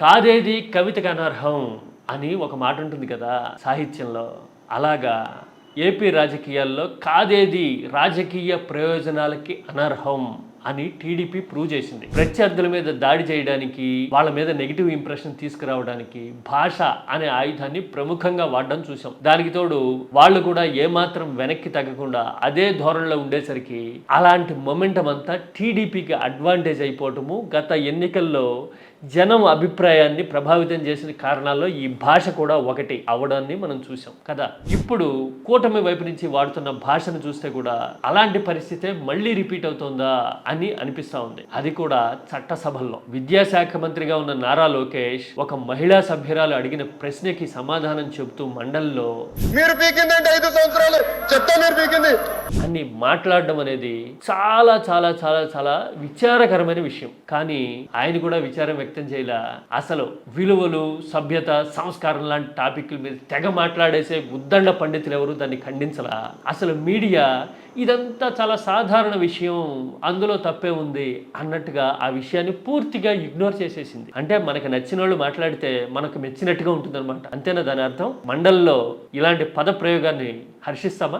కాదేది కవితకు అనర్హం అని ఒక మాట ఉంటుంది కదా సాహిత్యంలో. అలాగా ఏపీ రాజకీయాల్లో కాదేది రాజకీయ ప్రయోజనాలకి అనర్హం? అని టీడీపీ ప్రూవ్ చేసింది. ప్రత్యర్థుల మీద దాడి చేయడానికి వాళ్ళ మీద నెగిటివ్ ఇంప్రెషన్ తీసుకురావడానికి భాష అనే ఆయుధాన్ని ప్రముఖంగా వాడడం చూసాం దానికి తోడు వాళ్ళు కూడా ఏమాత్రం వెనక్కి తగ్గకుండా అదే ధోరణిలో ఉండేసరికి అలాంటి మొమెంటం అంతా టీడీపీకి అడ్వాంటేజ్ అయిపోవటము గత ఎన్నికల్లో జనం అభిప్రాయాన్ని ప్రభావితం చేసిన కారణాల్లో ఈ భాష కూడా ఒకటి అవడాన్ని మనం చూసాం కదా. ఇప్పుడు కూటమి వైపు నుంచి వాడుతున్న భాషను చూస్తే కూడా అలాంటి పరిస్థితే మళ్ళీ రిపీట్ అవుతుందా అని అని అనిపిస్తా ఉంది. అది కూడా చట్టసభల్లో. విద్యాశాఖ మంత్రిగా ఉన్న నారా లోకేష్ ఒక మహిళా సభ్యురాలు అడిగిన ప్రశ్నకి సమాధానం చెబుతూ మండలిలో మీరు పీకిందంటే ఐదు సంవత్సరాలు చెత్త మీరు పీకింది. అని మాట్లాడడం అనేది చాలా చాలా చాలా చాలా విచారకరమైన విషయం. కానీ ఆయన కూడా విచారం వ్యక్తం చేయలా. అసలు విలువలు సభ్యత సంస్కారం లాంటి టాపిక్ల మీద తెగ మాట్లాడేసే ఉద్దండ పండితులు ఎవరు? దాన్ని ఖండించలా. అసలు మీడియా ఇదంతా చాలా సాధారణ విషయం. అందులో తప్పే ఉంది అన్నట్టుగా ఆ విషయాన్ని పూర్తిగా ఇగ్నోర్ చేసేసింది. అంటే మనకు నచ్చిన వాళ్ళు మాట్లాడితే మనకు మెచ్చినట్టుగా ఉంటుందన్నమాట. అంతేనా దాని అర్థం? మండల్లో ఇలాంటి పద ప్రయోగాన్ని హర్షిస్తామా?